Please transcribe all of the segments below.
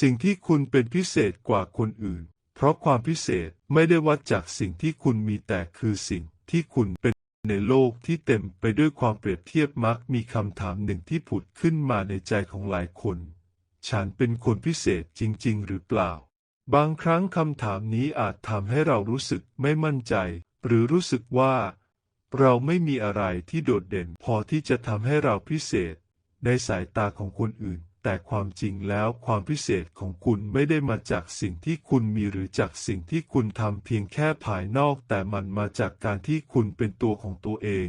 สิ่งที่คุณเป็นพิเศษกว่าคนอื่น เพราะความพิเศษไม่ได้วัดจากสิ่งที่คุณมีแต่คือสิ่งที่คุณเป็นในโลกที่เต็มไปด้วยความเปรียบเทียบมักมีคำถามหนึ่งที่ผุดขึ้นมาในใจของหลายคน ฉันเป็นคนพิเศษจริง ๆ หรือเปล่า บางครั้งคำถามนี้อาจทำให้เรารู้สึกไม่มั่นใจ หรือรู้สึกว่า เราไม่มีอะไรที่โดดเด่นพอที่จะทำให้เราพิเศษ ในสายตาของคนอื่น แต่ความจริงแล้วความพิเศษของคุณไม่ได้มาจากสิ่งที่คุณมีหรือจากสิ่งที่คุณทำเพียงแค่ภายนอก แต่มันมาจากการที่คุณเป็นตัวของตัวเอง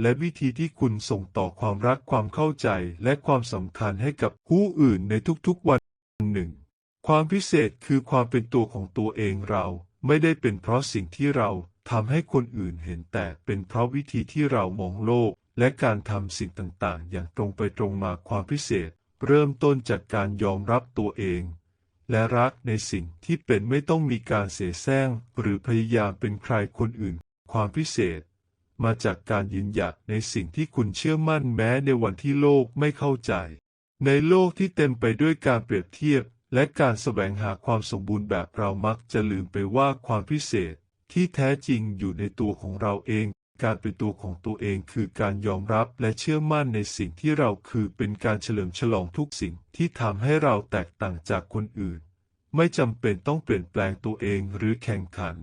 และวิธีที่คุณส่งต่อความรักความเข้าใจและความสำคัญให้กับผู้อื่นในทุกๆวันหนึ่ง ความพิเศษคือความเป็นตัวของตัวเองเรา ไม่ได้เป็นเพราะสิ่งที่เราทำให้คนอื่นเห็นแต่เป็นเพราะวิธีที่เรามองโลก และการทำสิ่งต่างๆ อย่างตรงไปตรงมาความพิเศษ เริ่มต้นจากการยอมรับตัวเอง และรักในสิ่งที่เป็นไม่ต้องมีการเสแสร้งหรือพยายามเป็นใครคนอื่น ความพิเศษ มาจากการยืนหยัดในสิ่งที่คุณเชื่อมั่นแม้ในวันที่โลกไม่เข้าใจ ในโลกที่เต็มไปด้วยการเปรียบเทียบ และการแสวงหาความสมบูรณ์แบบเรามักจะลืมไปว่าความพิเศษที่แท้จริงอยู่ในตัวของเราเอง การเป็นตัวของตัวเองคือการยอมรับและเชื่อมั่นในสิ่งที่เราคือเป็นการเฉลิมฉลองทุกสิ่งที่ทำให้เราแตกต่างจากคนอื่น ไม่จำเป็นต้องเปลี่ยนแปลงตัวเองหรือแข่งขัน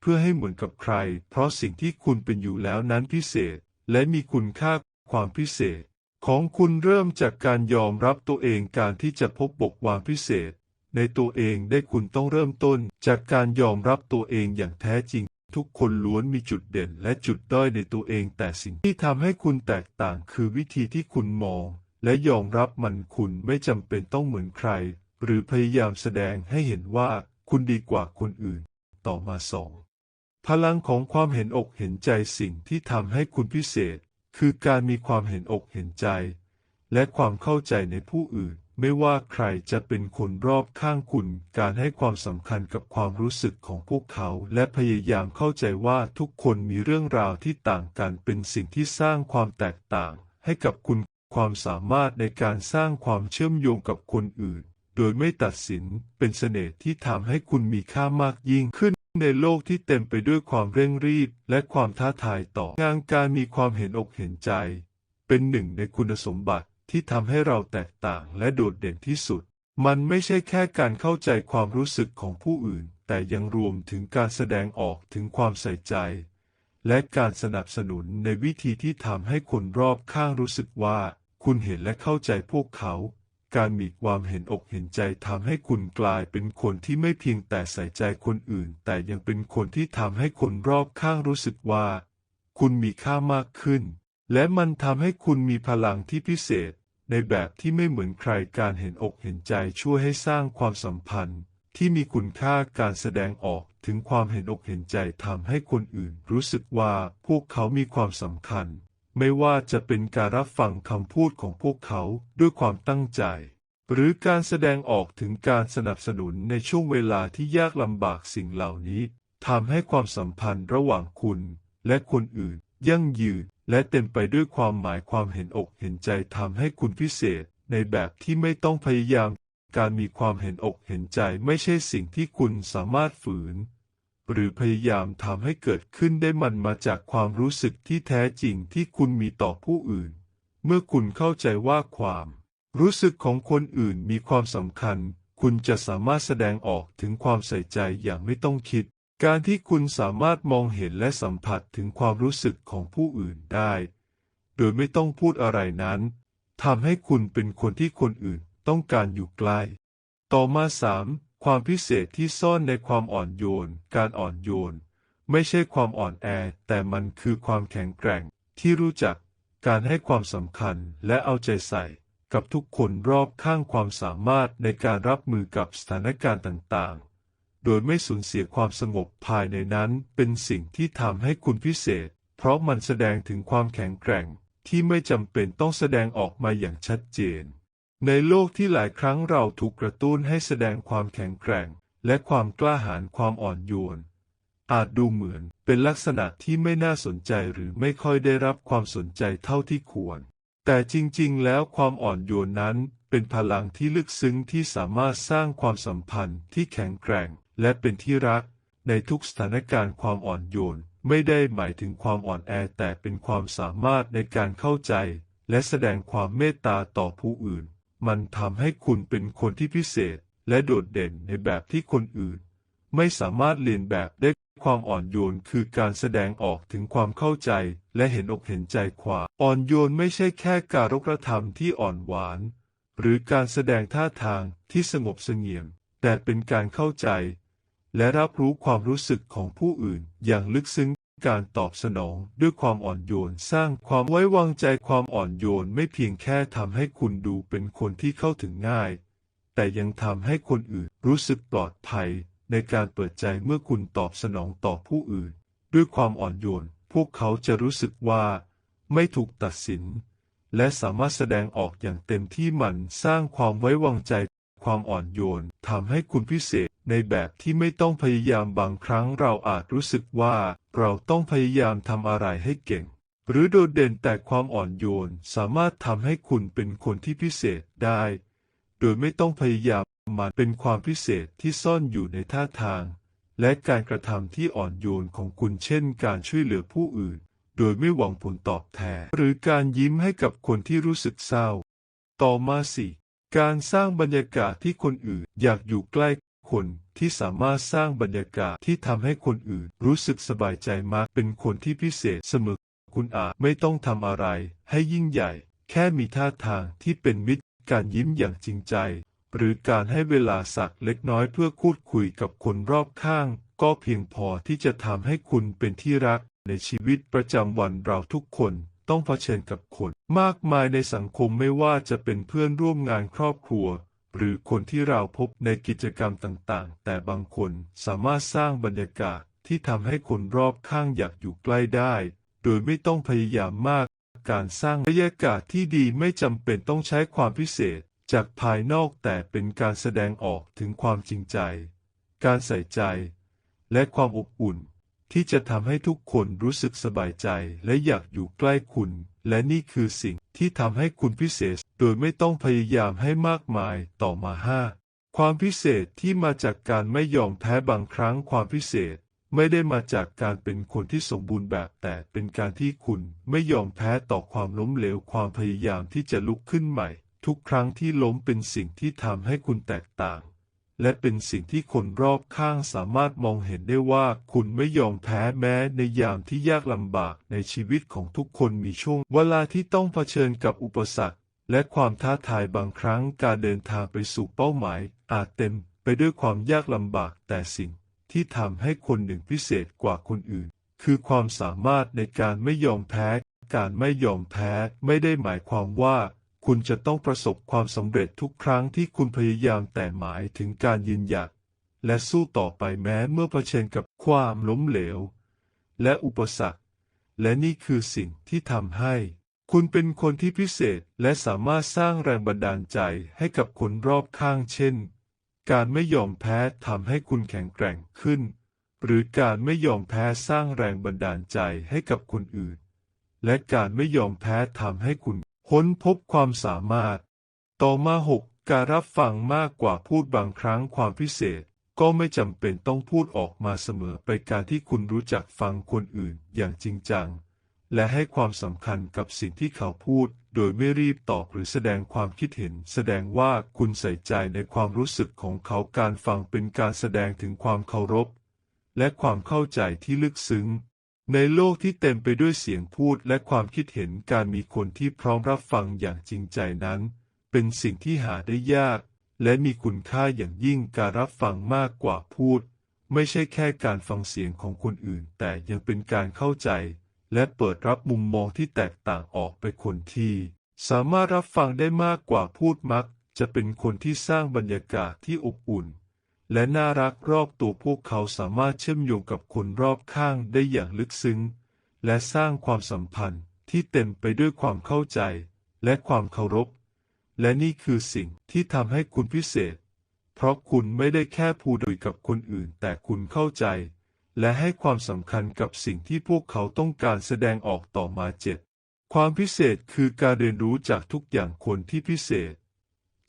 เพื่อให้เหมือนกับใคร เพราะสิ่งที่คุณเป็นอยู่แล้วนั้นพิเศษ และมีคุณค่าความพิเศษ ของคุณเริ่มจากการยอมรับตัวเองการที่จะพบบกวางพิเศษ ในตัวเองได้คุณต้องเริ่มต้นจากการยอมรับตัวเองอย่างแท้จริง ทุกคนล้วนมีจุดเด่นและจุดด้อยในตัวเอง แต่สิ่งที่ทำให้คุณแตกต่างคือวิธีที่คุณมอง และยอมรับมันคุณไม่จำเป็นต้องเหมือนใคร หรือพยายามแสดงให้เห็นว่าคุณดีกว่าคนอื่น ต่อมาสองพลังของความเห็นอกเห็นใจสิ่งที่ทำให้คุณพิเศษ คือการมีความเห็นอกเห็นใจ และความเข้าใจในผู้อื่น ไม่ว่าใครจะเป็นคนรอบข้างคุณ การให้ความสำคัญกับความรู้สึกของพวกเขา และพยายามเข้าใจว่าทุกคนมีเรื่องราวที่ต่างกันเป็นสิ่งที่สร้างความแตกต่าง ให้กับคุณความสามารถในการสร้างความเชื่อมโยงกับคนอื่น โดยไม่ตัดสินเป็นเสน่ห์ที่ทำให้คุณมีค่ามากยิ่งขึ้น ในโลกที่เต็มไปด้วยความเร่งรีบ และความท้าทายต่องานการมีความเห็นอกเห็นใจ เป็นหนึ่งในคุณสมบัติ ที่ทำให้เราแตกต่างและโดดเด่นที่สุด มันไม่ใช่แค่การเข้าใจความรู้สึกของผู้อื่น แต่ยังรวมถึงการแสดงออกถึงความใส่ใจ และการสนับสนุนในวิธีที่ทำให้คนรอบข้างรู้สึกว่า คุณเห็นและเข้าใจพวกเขา การมีความเห็นอกเห็นใจทำให้คุณกลายเป็นคนที่ไม่เพียงแต่ใส่ใจคนอื่น แต่ยังเป็นคนที่ทำให้คนรอบข้างรู้สึกว่า คุณมีค่ามากขึ้นและมันทำให้คุณมีพลังที่พิเศษ ในแบบที่ไม่เหมือนใครการเห็นอกเห็นใจช่วยให้สร้างความสัมพันธ์ ที่มีคุณค่าการแสดงออกถึงความเห็นอกเห็นใจทำให้คนอื่นรู้สึกว่าพวกเขามีความสำคัญ ไม่ว่าจะเป็นการรับฟังคำพูดของพวกเขาด้วยความตั้งใจ หรือการแสดงออกถึงการสนับสนุนในช่วงเวลาที่ยากลำบากสิ่งเหล่านี้ทำให้ความสัมพันธ์ระหว่างคุณและคนอื่น ยั่งยืน และเต็มไปด้วยความหมายความเห็นอกเห็นใจทำให้คุณพิเศษ ในแบบที่ไม่ต้องพยายาม การมีความเห็นอกเห็นใจไม่ใช่สิ่งที่คุณสามารถฝืน หรือพยายามทำให้เกิดขึ้นได้มันมาจากความรู้สึกที่แท้จริงที่คุณมีต่อผู้อื่น เมื่อคุณเข้าใจว่าความ รู้สึกของคนอื่นมีความสำคัญ คุณจะสามารถแสดงออกถึงความใส่ใจอย่างไม่ต้องคิด การที่คุณสามารถมองเห็นและสัมผัสถึงความรู้สึกของผู้อื่นได้ โดยไม่ต้องพูดอะไรนั้นทำให้คุณเป็นคนที่คนอื่นต้องการอยู่ใกล้ ต่อมาสามความพิเศษที่ซ่อนในความอ่อนโยน การอ่อนโยน ไม่ใช่ความอ่อนแอ แต่มันคือความแข็งแกร่งที่รู้จัก การให้ความสำคัญและเอาใจใส่ กับทุกคนรอบข้างความสามารถในการรับมือกับสถานการณ์ต่างๆ โดยไม่สูญเสียความสงบภายในนั้นเป็นสิ่งที่ทำให้คุณพิเศษ เพราะมันแสดงถึงความแข็งแกร่งที่ไม่จำเป็นต้องแสดงออกมาอย่างชัดเจน ในโลกที่หลายครั้งเราถูกกระตุ้นให้แสดงความแข็งแกร่ง และความกล้าหาญความอ่อนโยน อาจดูเหมือนเป็นลักษณะที่ไม่น่าสนใจหรือไม่ค่อยได้รับความสนใจเท่าที่ควร แต่จริงๆ แล้วความอ่อนโยนนั้นเป็นพลังที่ลึกซึ้งที่สามารถสร้างความสัมพันธ์ที่แข็งแกร่ง และเป็นที่รัก ในทุกสถานการณ์ความอ่อนโยน ไม่ได้หมายถึงความอ่อนแอแต่เป็นความสามารถในการเข้าใจ และแสดงความเมตตาต่อผู้อื่น มันทำให้คุณเป็นคนที่พิเศษ และโดดเด่นในแบบที่คนอื่น ไม่สามารถเรียนแบบได้ความอ่อนโยนคือการแสดงออกถึงความเข้าใจ และเห็นอกเห็นใจความอ่อนโยนไม่ใช่แค่การกระทำที่อ่อนหวาน หรือการแสดงท่าทางที่สงบเสงี่ยม แต่เป็นการเข้าใจ และรับรู้ความรู้สึกของผู้อื่นอย่างลึกซึ้งการตอบสนองด้วยความอ่อนโยนสร้างความไว้วางใจความอ่อนโยนไม่เพียงแค่ทำให้คุณดูเป็นคนที่เข้าถึงง่าย แต่ยังทำให้คนอื่นรู้สึกปลอดภัย ในการเปิดใจเมื่อคุณตอบสนองต่อผู้อื่น ด้วยความอ่อนโยน พวกเขาจะรู้สึกว่า ไม่ถูกตัดสิน และสามารถแสดงออกอย่างเต็มที่มันสร้างความไว้วางใจ ความอ่อนโยนทำให้คุณพิเศษในแบบที่ไม่ต้องพยายามบางครั้งเราอาจรู้สึกว่า เราต้องพยายามทำอะไรให้เก่ง หรือโดดเด่นแต่ความอ่อนโยนสามารถทำให้คุณเป็นคนที่พิเศษได้ โดยไม่ต้องพยายามมันเป็นความพิเศษที่ซ่อนอยู่ในท่าทาง และการกระทำที่อ่อนโยนของคุณเช่น การช่วยเหลือผู้อื่น โดยไม่หวังผลตอบแทนหรือการยิ้มให้กับคนที่รู้สึกเศร้า ต่อมาสิ การสร้างบรรยากาศที่คนอื่นอยากอยู่ใกล้คนที่สามารถสร้างบรรยากาศที่ทำให้คนอื่นรู้สึกสบายใจมากเป็นคนที่พิเศษเสมอ คุณอาจไม่ต้องทำอะไรให้ยิ่งใหญ่ แค่มีท่าทางที่เป็นมิตร การยิ้มอย่างจริงใจ หรือการให้เวลาสักเล็กน้อยเพื่อพูดคุยกับคนรอบข้าง ก็เพียงพอที่จะทำให้คุณเป็นที่รักในชีวิตประจำวันเราทุกคน ต้องเผชิญกับคนมากมายในสังคมไม่ว่าจะเป็นเพื่อนร่วมงานครอบครัว หรือคนที่เราพบในกิจกรรมต่างๆ แต่บางคนสามารถสร้างบรรยากาศที่ทำให้คนรอบข้างอยากอยู่ใกล้ได้ โดยไม่ต้องพยายามมาก การสร้างบรรยากาศที่ดีไม่จำเป็นต้องใช้ความพิเศษจากภายนอกแต่เป็นการแสดงออกถึงความจริงใจ การใส่ใจ และความอบอุ่น ที่จะทำให้ทุกคนรู้สึกสบายใจและอยากอยู่ใกล้คุณ และนี่คือสิ่งที่ทำให้คุณพิเศษ โดยไม่ต้องพยายามให้มากมายต่อมาห้าความพิเศษที่มาจากการไม่ยอมแพ้บางครั้งความพิเศษ ไม่ได้มาจากการเป็นคนที่สมบูรณ์แบบแต่เป็นการที่คุณไม่ยอมแพ้ต่อความล้มเหลวความพยายามที่จะลุกขึ้นใหม่ ทุกครั้งที่ล้มเป็นสิ่งที่ทำให้คุณแตกต่าง และเป็นสิ่งที่คนรอบข้างสามารถมองเห็นได้ว่าคุณไม่ยอมแพ้แม้ในยามที่ยากลำบากในชีวิตของทุกคนมีช่วงเวลาที่ต้องเผชิญกับอุปสรรค และความท้าทายบางครั้งการเดินทางไปสู่เป้าหมาย อาจเต็มไปด้วยความยากลำบากแต่สิ่งที่ทำให้คนหนึ่งพิเศษกว่าคนอื่น คือความสามารถในการไม่ยอมแพ้ การไม่ยอมแพ้ไม่ได้หมายความว่า คุณจะต้องประสบความสำเร็จทุกครั้งที่คุณพยายามแต่หมายถึงการยืนหยัดและสู้ต่อไปแม้เมื่อเผชิญกับความล้มเหลว และอุปสรรค และนี่คือสิ่งที่ทำให้ คุณเป็นคนที่พิเศษและสามารถสร้างแรงบันดาลใจให้กับคนรอบข้างเช่น การไม่ยอมแพ้ทำให้คุณแข็งแกร่งขึ้น หรือการไม่ยอมแพ้สร้างแรงบันดาลใจให้กับคนอื่น และการไม่ยอมแพ้ทำให้คุณ ค้นพบความสามารถ ต่อมาหกการรับฟังมากกว่าพูดบางครั้งความพิเศษ ก็ไม่จำเป็นต้องพูดออกมาเสมอไปการที่คุณรู้จักฟังคนอื่นอย่างจริงจัง และให้ความสำคัญกับสิ่งที่เขาพูด โดยไม่รีบตอบหรือแสดงความคิดเห็น แสดงว่าคุณใส่ใจในความรู้สึกของเขาการฟังเป็นการแสดงถึงความเคารพ และความเข้าใจที่ลึกซึ้ง ในโลกที่เต็มไปด้วยเสียงพูดและความคิดเห็นการมีคนที่พร้อมรับฟังอย่างจริงใจนั้น เป็นสิ่งที่หาได้ยาก และมีคุณค่าอย่างยิ่งการรับฟังมากกว่าพูด ไม่ใช่แค่การฟังเสียงของคนอื่น แต่ยังเป็นการเข้าใจ และเปิดรับมุมมองที่แตกต่างออกไปคนที่ สามารถรับฟังได้มากกว่าพูดมัก จะเป็นคนที่สร้างบรรยากาศที่อบอุ่น และน่ารักรอบตัวพวกเขาสามารถเชื่อมโยงกับคนรอบข้างได้อย่างลึกซึ้ง และสร้างความสัมพันธ์ที่เต็มไปด้วยความเข้าใจ และความเคารพ และนี่คือสิ่งที่ทำให้คุณพิเศษ เพราะคุณไม่ได้แค่พูดคุยกับคนอื่นแต่คุณเข้าใจ และให้ความสำคัญกับสิ่งที่พวกเขาต้องการแสดงออกต่อมาเจ็ดความพิเศษคือการเรียนรู้จากทุกอย่างคนที่พิเศษ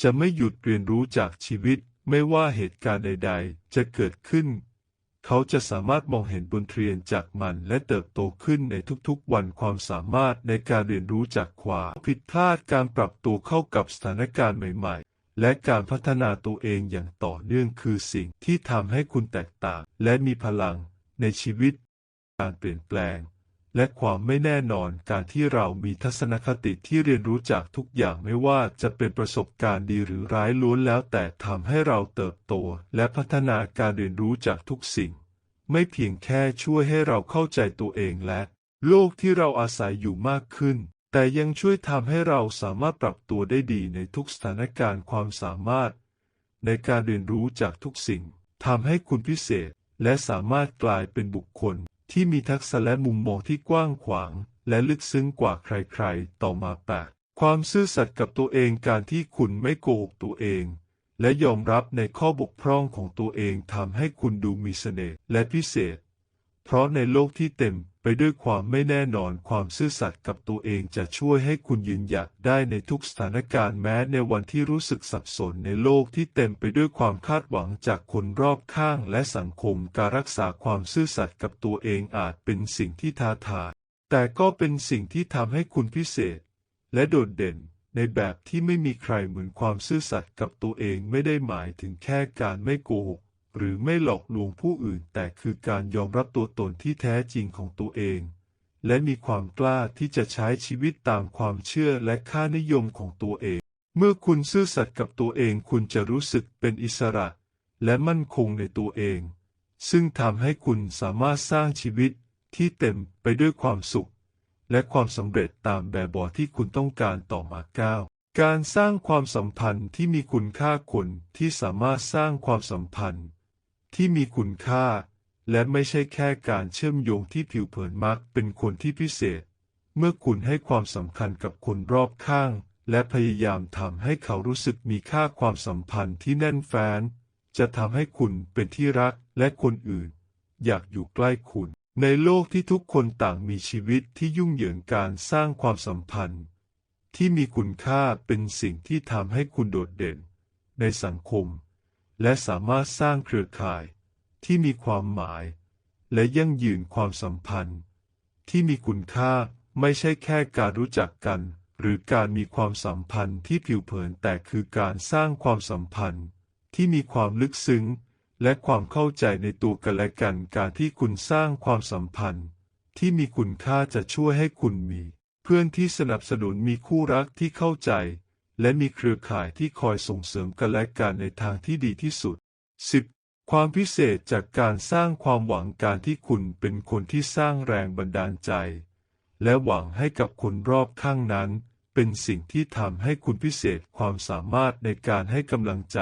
จะไม่หยุดเรียนรู้จากชีวิต ไม่ว่าเหตุการณ์ใด ๆ จะเกิดขึ้น เขาจะสามารถมองเห็นบนเรียนจากมันและเติบโตขึ้นในทุกๆ วันความสามารถในการเรียนรู้จากความผิดพลาดการปรับตัวเข้ากับสถานการณ์ใหม่ ๆ และการพัฒนาตัวเองอย่างต่อเนื่องคือสิ่งที่ทำให้คุณแตกต่าง และมีพลังในชีวิต การเปลี่ยนแปลง และความไม่แน่นอนการที่เรามีทัศนคติที่เรียนรู้จากทุกอย่างไม่ว่าจะเป็นประสบการณ์ดีหรือร้ายล้วนแล้วแต่ทำให้เราเติบโต และพัฒนาการเรียนรู้จากทุกสิ่ง ไม่เพียงแค่ช่วยให้เราเข้าใจตัวเองและ โลกที่เราอาศัยอยู่มากขึ้น แต่ยังช่วยทำให้เราสามารถปรับตัวได้ดีในทุกสถานการณ์ความสามารถ ในการเรียนรู้จากทุกสิ่งทำให้คุณพิเศษและสามารถกลายเป็นบุคคล ที่มีทักษะและมุมมองที่กว้างขวาง และลึกซึ้งกว่าใครๆ ต่อมาแปดความซื่อสัตย์กับตัวเองการที่คุณไม่โกหกตัวเอง และยอมรับในข้อบกพร่องของตัวเองทำให้คุณดูมีเสน่ห์และพิเศษ เพราะในโลกที่เต็ม ไปด้วยความไม่แน่นอนความซื่อสัตย์กับตัวเองจะช่วยให้คุณยืนหยัดได้ในทุกสถานการณ์แม้ในวันที่รู้สึกสับสนในโลกที่เต็มไปด้วยความคาดหวังจากคนรอบข้างและสังคมการรักษาความซื่อสัตย์กับตัวเองอาจเป็นสิ่งที่ท้าทายแต่ก็เป็นสิ่งที่ทำให้คุณพิเศษ และโดดเด่นในแบบที่ไม่มีใครเหมือนความซื่อสัตย์กับตัวเองไม่ได้หมายถึงแค่การไม่โกหก หรือไม่หลอกลวงผู้อื่น แต่คือการยอมรับตัวตนที่แท้จริงของตัวเอง และมีความกล้าที่จะใช้ชีวิตตามความเชื่อและค่านิยมของตัวเอง เมื่อคุณซื่อสัตย์กับตัวเองคุณจะรู้สึกเป็นอิสระ และมั่นคงในตัวเอง ซึ่งทำให้คุณสามารถสร้างชีวิตที่เต็มไปด้วยความสุข และความสำเร็จตามแบบบอที่คุณต้องการต่อมาก้าวการสร้างความสัมพันธ์ที่มีคุณค่าคนที่สามารถสร้างความสัมพันธ์ ที่มีคุณค่า และไม่ใช่แค่การเชื่อมโยงที่ผิวเผินมักเป็นคนที่พิเศษ เมื่อคุณให้ความสำคัญกับคนรอบข้าง และพยายามทำให้เขารู้สึกมีค่าความสัมพันธ์ที่แน่นแฟ้นจะทำให้คุณเป็นที่รักและคนอื่น อยากอยู่ใกล้คุณ ในโลกที่ทุกคนต่างมีชีวิตที่ยุ่งเหยิงการสร้างความสัมพันธ์ ที่มีคุณค่าเป็นสิ่งที่ทำให้คุณโดดเด่น ในสังคม และสามารถสร้างเครือข่ายที่มีความหมาย และยั่งยืนความสัมพันธ์ ที่มีคุณค่าไม่ใช่แค่การรู้จักกัน หรือการมีความสัมพันธ์ที่ผิวเผินแต่คือการสร้างความสัมพันธ์ ที่มีความลึกซึ้ง และความเข้าใจในตัวกันและกันการที่คุณสร้างความสัมพันธ์ ที่มีคุณค่าจะช่วยให้คุณมี เพื่อนที่สนับสนุนมีคู่รักที่เข้าใจ และมีเครือข่ายที่คอยส่งเสริมกันและกันในทางที่ดีที่สุด 10. ความพิเศษจากการสร้างความหวังการที่คุณเป็นคนที่สร้างแรงบันดาลใจ และหวังให้กับคนรอบข้างนั้น เป็นสิ่งที่ทำให้คุณพิเศษความสามารถในการให้กำลังใจ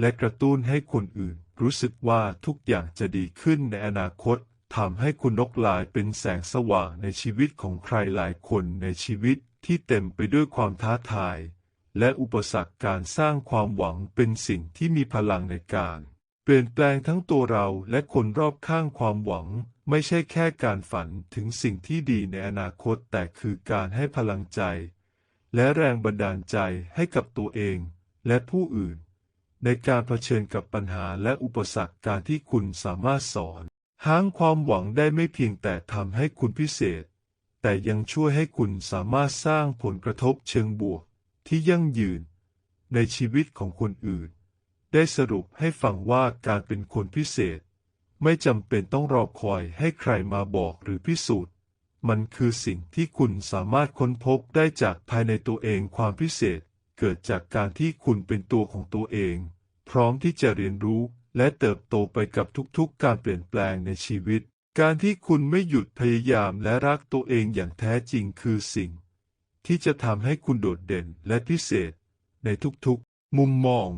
และกระตุ้นให้คนอื่น รู้สึกว่าทุกอย่างจะดีขึ้นในอนาคตทำให้คุณนกลายเป็นแสงสว่างในชีวิตของใครหลายคนในชีวิตที่เต็มไปด้วยความท้าทาย และอุปสรรคการสร้างความหวังเป็นสิ่งที่มีพลังในการ เปลี่ยนแปลงทั้งตัวเราและคนรอบข้างความหวัง ไม่ใช่แค่การฝันถึงสิ่งที่ดีในอนาคตแต่คือการให้พลังใจ และแรงบันดาลใจให้กับตัวเองและผู้อื่น ในการเผชิญกับปัญหาและอุปสรรคการที่คุณสามารถสอนห้างความหวังได้ไม่เพียงแต่ทำให้คุณพิเศษ แต่ยังช่วยให้คุณสามารถสร้างผลกระทบเชิงบวก ที่ยั่งยืน ในชีวิตของคนอื่น ได้สรุปให้ฟังว่าการเป็นคนพิเศษ ไม่จำเป็นต้องรอคอยให้ใครมาบอกหรือพิสูจน์ มันคือสิ่งที่คุณสามารถค้นพบได้จากภายในตัวเองความพิเศษ เกิดจากการที่คุณเป็นตัวของตัวเอง พร้อมที่จะเรียนรู้และเติบโตไปกับทุกๆ การเปลี่ยนแปลงในชีวิต การที่คุณไม่หยุดพยายามและรักตัวเองอย่างแท้จริงคือสิ่ง ที่จะทำให้คุณโดดเด่นและพิเศษในทุกๆ มุมมอง